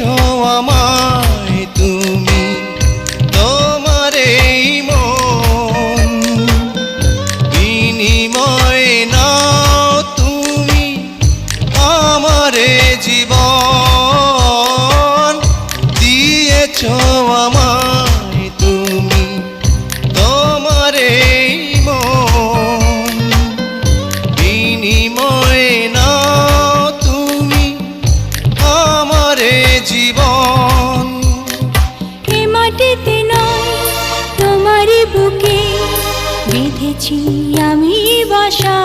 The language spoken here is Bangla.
আমায় তুমি? তোমার এই মন। বিনিময় তুমি আমারে জীবন। দিয়েছ আমায় পেতেছি আমি বাসা।